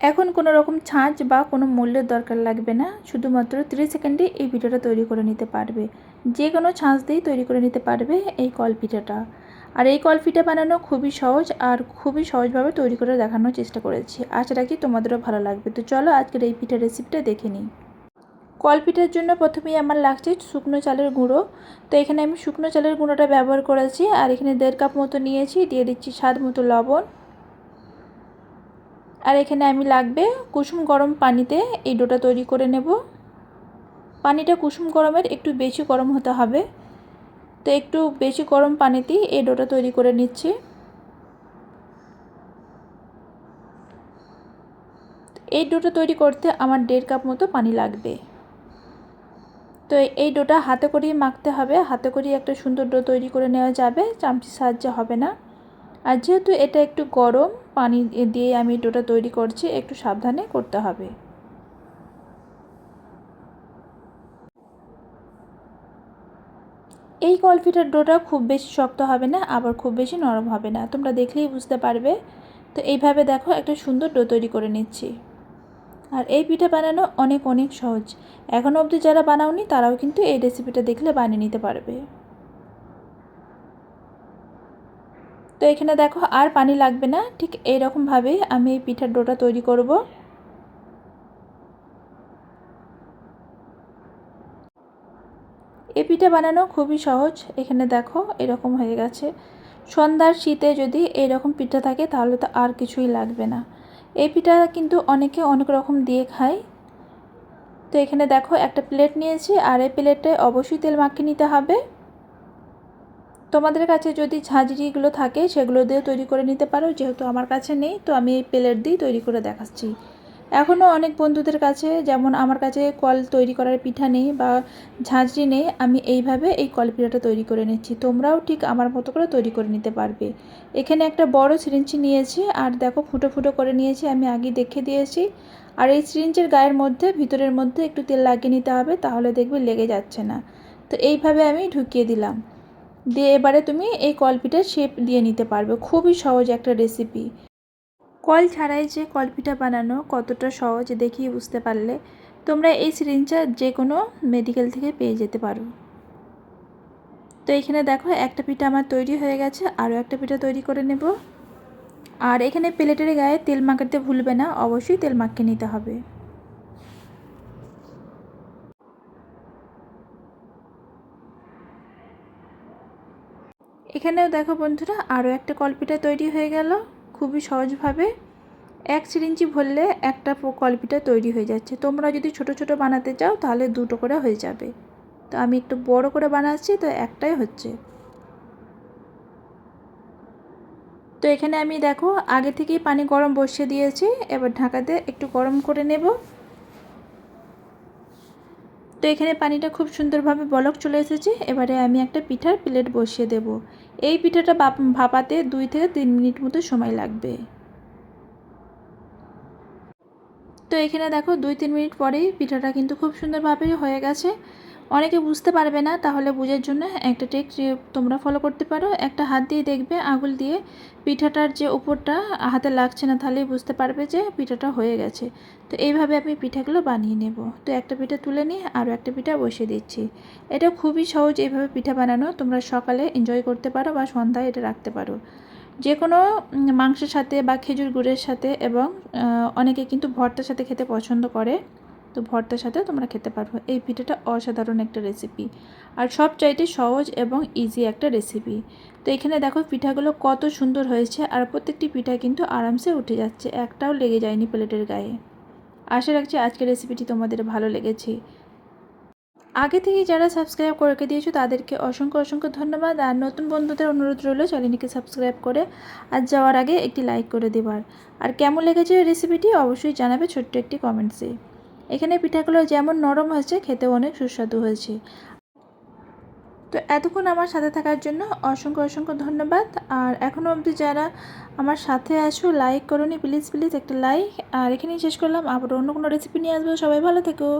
এখন কোনো রকম ছাঁচ বা কোনো মূল্যের দরকার লাগবে না, শুধুমাত্র 30 সেকেন্ডে এই পিঠাটা তৈরি করে নিতে পারবে। যে কোনো ছাঁচ দিয়েই তৈরি করে নিতে পারবে এই কল পিঠাটা। আর এই কল পিঠা বানানো খুবই সহজ আর খুবই সহজভাবে তৈরি করে দেখানোর চেষ্টা করেছি। আশা রাখি তোমাদেরও ভালো লাগবে। তো চলো আজকের এই পিঠা রেসিপিটা দেখে নিই। কল পিঠার জন্য প্রথমেই আমার লাগছে শুকনো চালের গুঁড়ো। তো এখানে আমি শুকনো চালের গুঁড়োটা ব্যবহার করেছি আর এখানে দেড় কাপ মতো নিয়েছি। দিয়ে দিচ্ছি স্বাদ মতো লবণ। আর এখানে আমি লাগবে কুসুম গরম পানিতে এই ডোটা তৈরি করে নেব। পানিটা কুসুম গরমের একটু বেশি গরম হতে হবে। তো একটু বেশি গরম পানিতেই এই ডোটা তৈরি করে নিচ্ছি। এই ডোটা তৈরি করতে আমার দেড় কাপ মতো পানি লাগবে। তো এই ডোটা হাতে করেই মাখতে হবে। হাতে করেই একটা সুন্দর ডো তৈরি করে নেওয়া যাবে। চামচির সাহায্যে হবে না। আর যেহেতু এটা একটু গরম, পানি দিয়ে আমি ডোটা তৈরি করছি, একটু সাবধানে করতে হবে। এই কলফিটার ডোটা খুব বেশি শক্ত হবে না, আবার খুব বেশি নরম হবে না। তোমরা দেখলেই বুঝতে পারবে। তো এইভাবে দেখো, একটা সুন্দর ডো তৈরি করে নিচ্ছি। আর এই পিঠা বানানো অনেক অনেক সহজ। এখনও অবধি যারা বানাওনি, তারাও কিন্তু এই রেসিপিটা দেখলে বানিয়ে নিতে পারবে। তো এখানে দেখো আর পানি লাগবে না। ঠিক এইরকমভাবেই আমি এই পিঠার ডোটা তৈরি করব। এই পিঠা বানানো খুবই সহজ। এখানে দেখো এরকম হয়ে গেছে। সন্ধ্যার শীতে যদি এরকম পিঠা থাকে তাহলে তো আর কিছুই লাগবে না। এই পিঠা কিন্তু অনেকে অনেক রকম দিয়ে খায়। তো এখানে দেখো একটা প্লেট নিয়েছি আর এই প্লেটে অবশ্যই তেল মাখিয়ে নিতে হবে। তোমাদের কাছে যদি ঝাঁঝরিগুলো থাকে, সেগুলো দিয়ে তৈরি করে নিতে পারো, যেহেতু আমার কাছে নেই, তো আমি এই প্লেট দিয়েই তৈরি করে দেখাচ্ছি। এখনও অনেক বন্ধুদের কাছে, যেমন আমার কাছে কল তৈরি করার পিঠা নেই বা ঝাঁঝরি নেই, আমি এইভাবে এই কল পিঠাটা তৈরি করে নিচ্ছি। তোমরাও ঠিক আমার মতো করে তৈরি করে নিতে পারবে। এখানে একটা বড় সিরিঞ্চি নিয়েছি, আর দেখো ফুটো ফুটো করে নিয়েছি, আমি আগে দেখে দিয়েছি। আর এই সিরিঞ্জের গায়ের মধ্যে, ভিতরের মধ্যে একটু তেল লাগিয়ে নিতে হবে, তাহলে দেখবে লেগে যাচ্ছে না। তো এইভাবে আমি ঢুকিয়ে দিলাম। দিয়ে এবারে তুমি এই কলপিঠার শেপ দিয়ে নিতে পারবে। খুবই সহজ একটা রেসিপি কল ছাড়াই যে কলপিঠা বানানো কতটা সহজ দেখিয়ে বুঝতে পারলে তোমরা এই সিরিঞ্জটা যে কোনো মেডিকেল থেকে পেয়ে যেতে পারো। তো এখানে দেখো একটা পিঠা আমার তৈরি হয়ে গেছে, আরও একটা পিঠা তৈরি করে নেব। আর এখানে প্লেটের গায়ে তেল মাখাতে ভুলবে না, অবশ্যই তেল মাখিয়ে নিতে হবে। এখানেও দেখো বন্ধুরা আরও একটা কলপিঠা তৈরি হয়ে গেল। খুবই সহজভাবে এক সিরিঞ্চি ভরলে একটা কলপিঠা তৈরি হয়ে যাচ্ছে। তোমরা যদি ছোট ছোট বানাতে চাও, তাহলে দুটো করে হয়ে যাবে। তো আমি একটু বড় করে বানাচ্ছি, তো একটাই হচ্ছে। তো এখানে আমি দেখো, আগে থেকেই পানি গরম বসিয়ে দিয়েছি। এবার ঢাকাতে একটু গরম করে নেব। তো এখানে পানিটা খুব সুন্দরভাবে বলক চলে এসেছে। এবারে আমি একটা পিঠার প্লেট বসিয়ে দেব। এই পিঠাটা ভাপাতে দুই থেকে তিন মিনিট মতো সময় লাগবে। তো এখানে দেখো দুই তিন মিনিট পরেই পিঠাটা কিন্তু খুব সুন্দরভাবে হয়ে গেছে। অনেকে বুঝতে পারবে না, তাহলে বুঝার জন্য একটা টেক তোমরা ফলো করতে পারো। একটা হাত দিয়ে দেখবে, আঙুল দিয়ে পিঠাটার যে উপরটা হাতে লাগছে না, তাহলেই বুঝতে পারবে যে পিঠাটা হয়ে গেছে। তো এইভাবে আমি পিঠাগুলো বানিয়ে নেব। তো একটা পিঠা তুলে নিয়ে আরও একটা পিঠা বসিয়ে দিচ্ছি। এটা খুবই সহজ এইভাবে পিঠা বানানো। তোমরা সকালে এনজয় করতে পারো বা সন্ধ্যায় এটা রাখতে পারো। যে কোনো মাংসের সাথে বা খেজুর গুড়ের সাথে এবং অনেকে কিন্তু ভর্তার সাথে খেতে পছন্দ করে। তো ভর্তার সাথে তোমরা খেতে পারব। এই পিঠাটা অসাধারণ একটা রেসিপি আর সব চাইতে সহজ এবং ইজি একটা রেসিপি তো এখানে দেখো পিঠাগুলো কত সুন্দর হয়েছে আর প্রত্যেকটি পিঠা কিন্তু আরামসে উঠে যাচ্ছে, একটাও লেগে যায়নি প্লেটের গায়ে। আশা রাখছি আজকের রেসিপিটি তোমাদের ভালো লেগেছে। আগে থেকে যারা সাবস্ক্রাইব করে দিয়েছ, তাদেরকে অসংখ্য অসংখ্য ধন্যবাদ। আর নতুন বন্ধুদের অনুরোধ রইল চ্যানেলটিকে সাবস্ক্রাইব করে আর যাওয়ার আগে একটি লাইক করে দেবার। আর কেমন লেগেছে রেসিপিটি অবশ্যই জানাবে ছোট্ট একটি কমেন্টসে এখানে পিঠাগুলো যেমন নরম হয়েছে, খেতেও অনেক সুস্বাদু হয়েছে। তো এতক্ষণ আমার সাথে থাকার জন্য অসংখ্য অসংখ্য ধন্যবাদ। আর এখনও অবধি যারা আমার সাথে আসো লাইক করো প্লিজ প্লিজ একটা লাইক আর এখানেই শেষ করলাম। আবার অন্য কোনো রেসিপি নিয়ে আসব। সবাই ভালো থেকো।